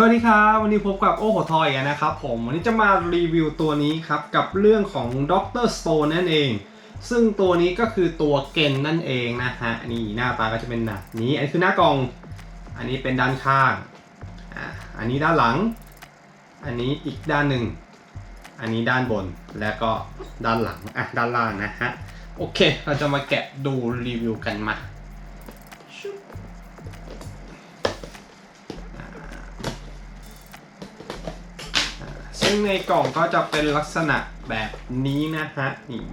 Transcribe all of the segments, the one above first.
สวัสดีครับ วันนี้พบกับโอ้โหทอยนะครับผมวันนี้จะมารีวิวตัวนี้ครับ กับเรื่องของด็อกเตอร์สโตนนั่นเอง ซึ่งตัวนี้ก็คือตัวเกนนั่นเองนะฮะนี่หน้าตาก็จะเป็นแบบนี้ อันนี้คือหน้ากล่อง อันนี้เป็นด้านข้างอ่าอันนี้ด้านหลัง อันนี้อีกด้านหนึ่ง อันนี้ด้านบนแล้วก็ด้านหลังอะด้านล่างนะฮะโอเค เราจะมาแกะดูรีวิวกันมา ซึ่งในกล่องก็จะเป็นลักษณะแบบนี้นะฮะนี่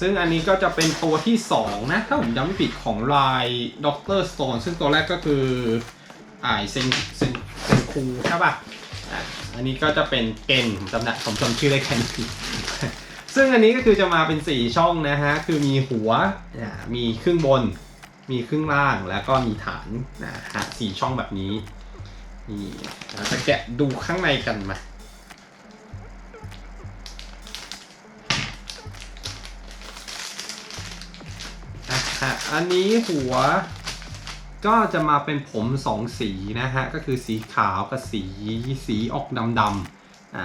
ซึ่งอันนี้ก็จะเป็นตัวที่ 2 นะ ถ้าผมจำไม่ผิดของลายด็อกเตอร์สโตนซึ่งตัวแรกก็คือไอเซนเซนเซนคูใช่ป่ะอะอันนี้ก็จะเป็นเกนจำได้ผมจำชื่อได้แค่นี้ซึ่งอันนี้ก็คือจะมาเป็น 4 ช่องนะฮะ คือมีหัว มีครึ่งบน มีครึ่งล่าง แล้วก็มีฐานนะฮะสี่ช่องแบบนี้ นี่จะแกะดูข้างในกันมา ฮะ อันนี้หัวก็จะมาเป็นผมสองสีนะฮะ ก็คือสีขาวกับสีสีออกดำดำๆอ่า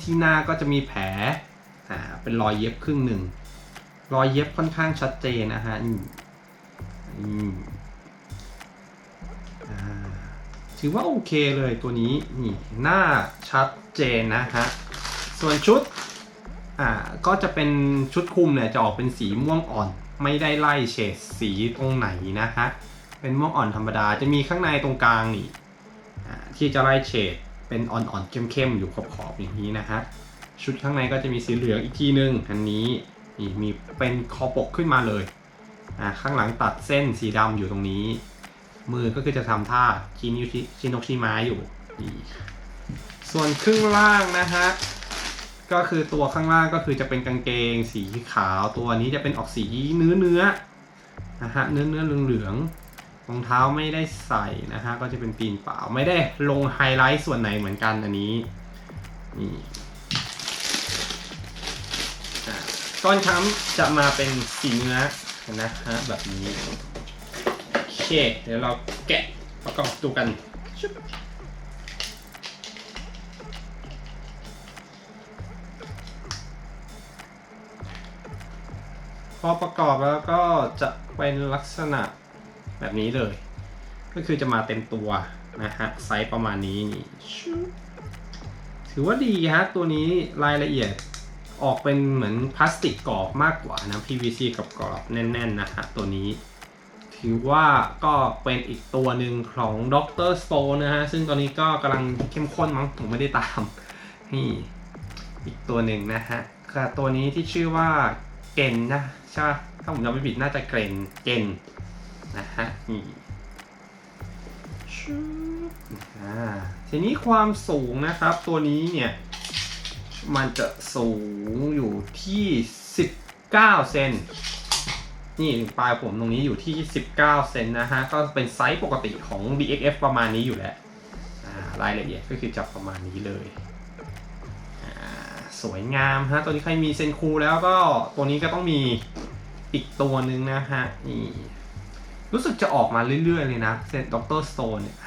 ที่หน้าก็จะมีแผลอ่าเป็นรอยเย็บครึ่งหนึ่ง รอยเย็บค่อนข้างชัดเจนนะฮะถือว่าโอเคเลยตัวนี้นี่หน้าชัดเจนนะฮะ ส่วนชุดอ่าก็จะเป็นชุดคลุมเนี่ยจะออกเป็นสีม่วงอ่อน ไม่ได้ไล่เฉดสีตรงไหนนะฮะ เป็นม่วงอ่อนธรรมดาจะมีข้างในตรงกลางนี่ที่จะไล่เฉดเป็นอ่อนๆเข้มๆอยู่ขอบๆอย่างนี้นะฮะ ชุดข้างในก็จะมีสีเหลืองอีกทีนึง อันนี้นี่มีเป็นคอปกขึ้นมาเลยอ่าข้างหลังตัดเส้นสีดำอยู่ตรงนี้ มือก็คือจะทำท่าชินิวชิชินกชิไม้อยู่นี่ส่วนครึ่งล่างนะฮะ ก็คือตัวข้างล่างก็คือจะเป็นกางเกงสีขาวตัวนี้จะเป็นออกสีเนื้อเนื้อนะฮะเนื้อเนื้อเหลืองเหลืองๆรองเท้าไม่ได้ใส่นะฮะก็จะเป็นปีนเปล่าไม่ได้ลงไฮไลท์ส่วนไหนเหมือนกันอันนี้นี่ก้อนค้ำจะมาเป็นสีเนื้อนะฮะแบบนี้โอเคเดี๋ยวเราแกะประกอบดูกัน อประกอบแล้วก็จะเป็นลักษณะแบบนี้เลย ก็คือจะมาเต็มตัวนะฮะไซส์ประมาณนี้นถือว่าดีฮะตัวนี้รายละเอียดออกเป็นเหมือนพลาสติกกรอบมากกว่านะ PVC กับกรอบแน่นๆนะฮะตัวนี้ ถือว่าก็เป็นอีกตัวหนึ่งของ Dr. Stone นะฮะ ซึ่งตอนนี้ก็กำลังเข้มข้นมั้งผมไม่ได้ตาม นี่ อีกตัวหนึ่งนะฮะตัวนี้ที่ชื่อว่า เกนนะใช่ปะถ้าผมจำไม่ผิดน่าจะเกรนเกนนะฮะนี่ชูอ่าทีนี้ความสูงนะครับ ตัวนี้เนี่ย มันจะสูงอยู่ที่ 19 เซนนี่ปลายผมตรงนี้อยู่ที่ 19 เซนนะฮะ ก็เป็นไซส์ปกติของ DXF ประมาณนี้อยู่แล้วอ่ารายละเอียดก็คือจะประมาณนี้เลยอ่าส วยงามฮะ ตัวนี้ใครมีเซนคูแล้วก็ตัวนี้ก็ต้องมีอีกตัวหนึ่งนะฮะนี่รู้สึกจะออกมาเรื่อยๆเลยนะเซนด็อกเตอร์สโตนเนี่ย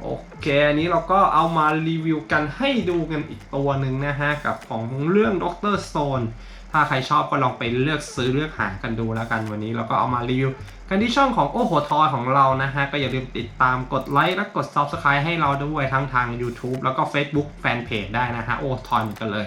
โอเค อันนี้เราก็เอามารีวิวกันให้ดูกันอีกตัวหนึ่งนะฮะ กับของเรื่องด็อกเตอร์สโตนถ้าใครชอบก็ลองไปเลือกซื้อเลือกหากันดูแล้วกันวันนี้เราก็เอามารีวิวกันที่ช่องของโอ้โหทอยของเรานะฮะ ก็อย่าลืมติดตามกดไลค์และกด Subscribe ให้เราด้วยทั้งทาง YouTube แล้วก็ Facebook Fanpage ได้นะฮะ โอ้ทอยเหมือนกันเลย